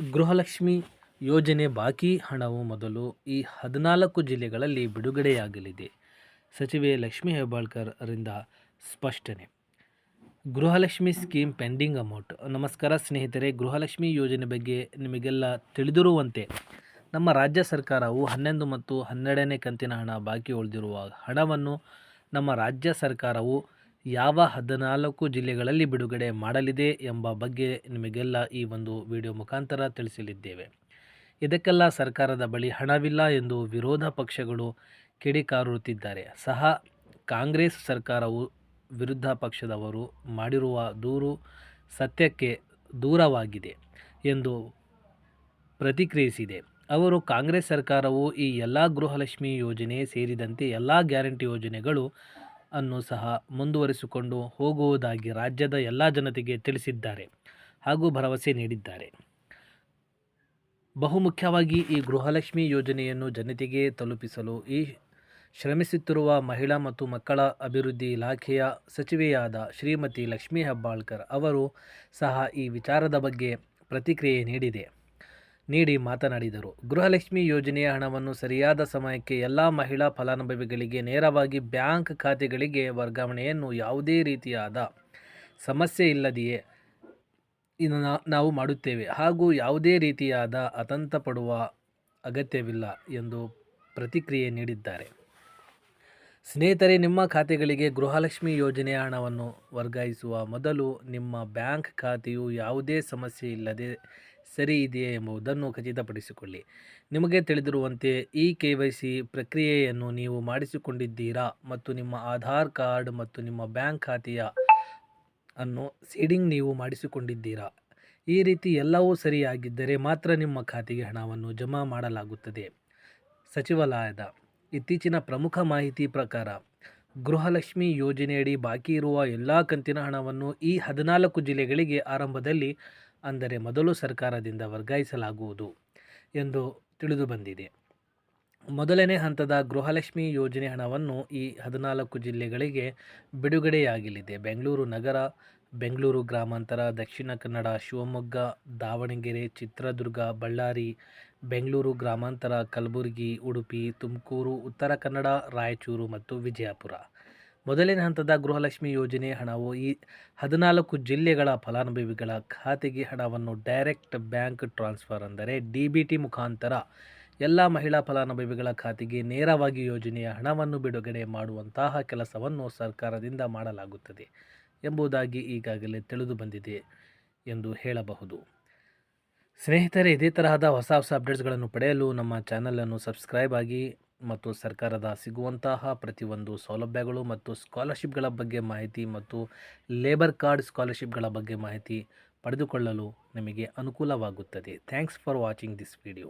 ಗೃಹಲಕ್ಷ್ಮಿ ಯೋಜನೆ ಬಾಕಿ ಹಣವು ಮೊದಲು ಈ ಹದಿನಾಲ್ಕು ಜಿಲ್ಲೆಗಳಲ್ಲಿ ಬಿಡುಗಡೆಯಾಗಲಿದೆ. ಸಚಿವೆ ಲಕ್ಷ್ಮೀ ಹೆಬ್ಬಾಳ್ಕರ್ ರಿಂದ ಸ್ಪಷ್ಟನೆ. Gruhalakshmi scheme pending amount. ನಮಸ್ಕಾರ ಸ್ನೇಹಿತರೆ, ಗೃಹಲಕ್ಷ್ಮಿ ಯೋಜನೆ ಬಗ್ಗೆ ನಿಮಗೆಲ್ಲ ತಿಳಿದಿರುವಂತೆ ನಮ್ಮ ರಾಜ್ಯ ಸರ್ಕಾರವು ಹನ್ನೊಂದು ಮತ್ತು ಹನ್ನೆರಡನೇ ಕಂತಿನ ಹಣ ಬಾಕಿ ಉಳಿದಿರುವ ಹಣವನ್ನು ನಮ್ಮ ರಾಜ್ಯ ಸರ್ಕಾರವು ಯಾವ ಹದಿನಾಲ್ಕು ಜಿಲ್ಲೆಗಳಲ್ಲಿ ಬಿಡುಗಡೆ ಮಾಡಲಿದೆ ಎಂಬ ಬಗ್ಗೆ ನಿಮಗೆಲ್ಲ ಈ ಒಂದು ವಿಡಿಯೋ ಮುಖಾಂತರ ತಿಳಿಸಲಿದ್ದೇವೆ. ಇದಕ್ಕೆಲ್ಲ ಸರ್ಕಾರದ ಬಳಿ ಹಣವಿಲ್ಲ ಎಂದು ವಿರೋಧ ಪಕ್ಷಗಳು ಕಿಡಿಕಾರುತ್ತಿದ್ದಾರೆ. ಸಹ ಕಾಂಗ್ರೆಸ್ ಸರ್ಕಾರವು ವಿರುದ್ಧ ಪಕ್ಷದವರು ಮಾಡಿರುವ ದೂರು ಸತ್ಯಕ್ಕೆ ದೂರವಾಗಿದೆ ಎಂದು ಪ್ರತಿಕ್ರಿಯಿಸಿದೆ. ಅವರು ಕಾಂಗ್ರೆಸ್ ಸರ್ಕಾರವು ಈ ಎಲ್ಲ ಗೃಹಲಕ್ಷ್ಮಿ ಯೋಜನೆ ಸೇರಿದಂತೆ ಎಲ್ಲ ಗ್ಯಾರಂಟಿ ಯೋಜನೆಗಳು ಅನ್ನು ಸಹ ಮುಂದುವರಿಸಿಕೊಂಡು ಹೋಗುವುದಾಗಿ ರಾಜ್ಯದ ಎಲ್ಲ ಜನತೆಗೆ ತಿಳಿಸಿದ್ದಾರೆ ಹಾಗೂ ಭರವಸೆ ನೀಡಿದ್ದಾರೆ. ಬಹುಮುಖ್ಯವಾಗಿ ಈ ಗೃಹಲಕ್ಷ್ಮಿ ಯೋಜನೆಯನ್ನು ಜನತೆಗೆ ತಲುಪಿಸಲು ಈ ಶ್ರಮಿಸುತ್ತಿರುವ ಮಹಿಳಾ ಮತ್ತು ಮಕ್ಕಳ ಅಭಿವೃದ್ಧಿ ಇಲಾಖೆಯ ಸಚಿವೆಯಾದ ಶ್ರೀಮತಿ ಲಕ್ಷ್ಮೀ ಹೆಬ್ಬಾಳ್ಕರ್ ಅವರು ಸಹ ಈ ವಿಚಾರದ ಬಗ್ಗೆ ಪ್ರತಿಕ್ರಿಯೆ ನೀಡಿದೆ. ನೀಡಿ ಮಾತನಾಡಿದರು. ಗೃಹಲಕ್ಷ್ಮಿ ಯೋಜನೆಯ ಹಣವನ್ನು ಸರಿಯಾದ ಸಮಯಕ್ಕೆ ಎಲ್ಲ ಮಹಿಳಾ ಫಲಾನುಭವಿಗಳಿಗೆ ನೇರವಾಗಿ ಬ್ಯಾಂಕ್ ಖಾತೆಗಳಿಗೆ ವರ್ಗಾವಣೆಯನ್ನು ಯಾವುದೇ ರೀತಿಯಾದ ಸಮಸ್ಯೆ ಇಲ್ಲದೆಯೇ ನಾವು ಮಾಡುತ್ತೇವೆ. ಹಾಗೂ ಯಾವುದೇ ರೀತಿಯಾದ ಅತಂತ ಪಡುವ ಅಗತ್ಯವಿಲ್ಲ ಎಂದು ಪ್ರತಿಕ್ರಿಯೆ ನೀಡಿದ್ದಾರೆ. ಸ್ನೇಹಿತರೆ, ನಿಮ್ಮ ಖಾತೆಗಳಿಗೆ ಗೃಹಲಕ್ಷ್ಮಿ ಯೋಜನೆಯ ಹಣವನ್ನು ವರ್ಗಾಯಿಸುವ ಮೊದಲು ನಿಮ್ಮ ಬ್ಯಾಂಕ್ ಖಾತೆಯು ಯಾವುದೇ ಸಮಸ್ಯೆ ಇಲ್ಲದೆ ಸರಿ ಇದೆಯೇ ಎಂಬುದನ್ನು ಖಚಿತಪಡಿಸಿಕೊಳ್ಳಿ. ನಿಮಗೆ ತಿಳಿದಿರುವಂತೆ ಈ ಕೆ ವೈ ಸಿ ಪ್ರಕ್ರಿಯೆಯನ್ನು ನೀವು ಮಾಡಿಸಿಕೊಂಡಿದ್ದೀರಾ ಮತ್ತು ನಿಮ್ಮ ಆಧಾರ್ ಕಾರ್ಡ್ ಮತ್ತು ನಿಮ್ಮ ಬ್ಯಾಂಕ್ ಖಾತೆಯ ಅನ್ನು ಸೀಡಿಂಗ್ ನೀವು ಮಾಡಿಸಿಕೊಂಡಿದ್ದೀರಾ? ಈ ರೀತಿ ಎಲ್ಲವೂ ಸರಿಯಾಗಿದ್ದರೆ ಮಾತ್ರ ನಿಮ್ಮ ಖಾತೆಗೆ ಹಣವನ್ನು ಜಮಾ ಮಾಡಲಾಗುತ್ತದೆ. ಸಚಿವಾಲಯದ ಇತ್ತೀಚಿನ ಪ್ರಮುಖ ಮಾಹಿತಿ ಪ್ರಕಾರ, ಗೃಹಲಕ್ಷ್ಮಿ ಯೋಜನೆಯಡಿ ಬಾಕಿ ಇರುವ ಎಲ್ಲ ಕಂತಿನ ಹಣವನ್ನು ಈ ಹದಿನಾಲ್ಕು ಜಿಲ್ಲೆಗಳಿಗೆ ಆರಂಭದಲ್ಲಿ ಅಂದರೆ ಮೊದಲು ಸರ್ಕಾರದಿಂದ ವರ್ಗಾಯಿಸಲಾಗುವುದು ಎಂದು ತಿಳಿದುಬಂದಿದೆ ಮೊದಲನೇ ಹಂತದ ಗೃಹಲಕ್ಷ್ಮಿ ಯೋಜನೆ ಹಣವನ್ನು ಈ ಹದಿನಾಲ್ಕು ಜಿಲ್ಲೆಗಳಿಗೆ ಬಿಡುಗಡೆಯಾಗಲಿದೆ. ಬೆಂಗಳೂರು ನಗರ, ಬೆಂಗಳೂರು ಗ್ರಾಮಾಂತರ, ದಕ್ಷಿಣ ಕನ್ನಡ, ಶಿವಮೊಗ್ಗ, ದಾವಣಗೆರೆ, ಚಿತ್ರದುರ್ಗ, ಬಳ್ಳಾರಿ, ಬೆಂಗಳೂರು ಗ್ರಾಮಾಂತರ, ಕಲಬುರಗಿ, ಉಡುಪಿ, ತುಮಕೂರು, ಉತ್ತರ ಕನ್ನಡ, ರಾಯಚೂರು ಮತ್ತು ವಿಜಯಪುರ. ಮೊದಲನೇ ಹಂತದ ಗೃಹಲಕ್ಷ್ಮಿ ಯೋಜನೆ ಹಣವು ಈ ಹದಿನಾಲ್ಕು ಜಿಲ್ಲೆಗಳ ಫಲಾನುಭವಿಗಳ ಖಾತೆಗೆ ಹಣವನ್ನು ಡೈರೆಕ್ಟ್ ಬ್ಯಾಂಕ್ ಟ್ರಾನ್ಸ್ಫರ್ ಅಂದರೆ ಡಿ ಬಿ ಟಿ ಮುಖಾಂತರ ಎಲ್ಲ ಮಹಿಳಾ ಫಲಾನುಭವಿಗಳ ಖಾತೆಗೆ ನೇರವಾಗಿ ಯೋಜನೆಯ ಹಣವನ್ನು ಬಿಡುಗಡೆ ಮಾಡುವಂತಹ ಕೆಲಸವನ್ನು ಸರ್ಕಾರದಿಂದ ಮಾಡಲಾಗುತ್ತದೆ ಎಂಬುದಾಗಿ ಈಗಾಗಲೇ ತಿಳಿದು ಬಂದಿದೆ ಎಂದು ಹೇಳಬಹುದು. ಸ್ನೇಹಿತರೆ, ಇದೇ ತರಹದ ಹೊಸ ಹೊಸ ಅಪ್ಡೇಟ್ಸ್ಗಳನ್ನು ಪಡೆಯಲು ನಮ್ಮ ಚಾನಲನ್ನು ಸಬ್ಸ್ಕ್ರೈಬ್ ಆಗಿ ಮತ್ತು ಸರ್ಕಾರದ ಸಿಗುವಂತಹ ಪ್ರತಿಯೊಂದು ಸೌಲಭ್ಯಗಳು ಮತ್ತು ಸ್ಕಾಲರ್ಶಿಪ್ಗಳ ಬಗ್ಗೆ ಮಾಹಿತಿ ಮತ್ತು ಲೇಬರ್ ಕಾರ್ಡ್ ಸ್ಕಾಲರ್ಶಿಪ್ಗಳ ಬಗ್ಗೆ ಮಾಹಿತಿ ಪಡೆದುಕೊಳ್ಳಲು ನಿಮಗೆ ಅನುಕೂಲವಾಗುತ್ತದೆ. Thanks for watching this video.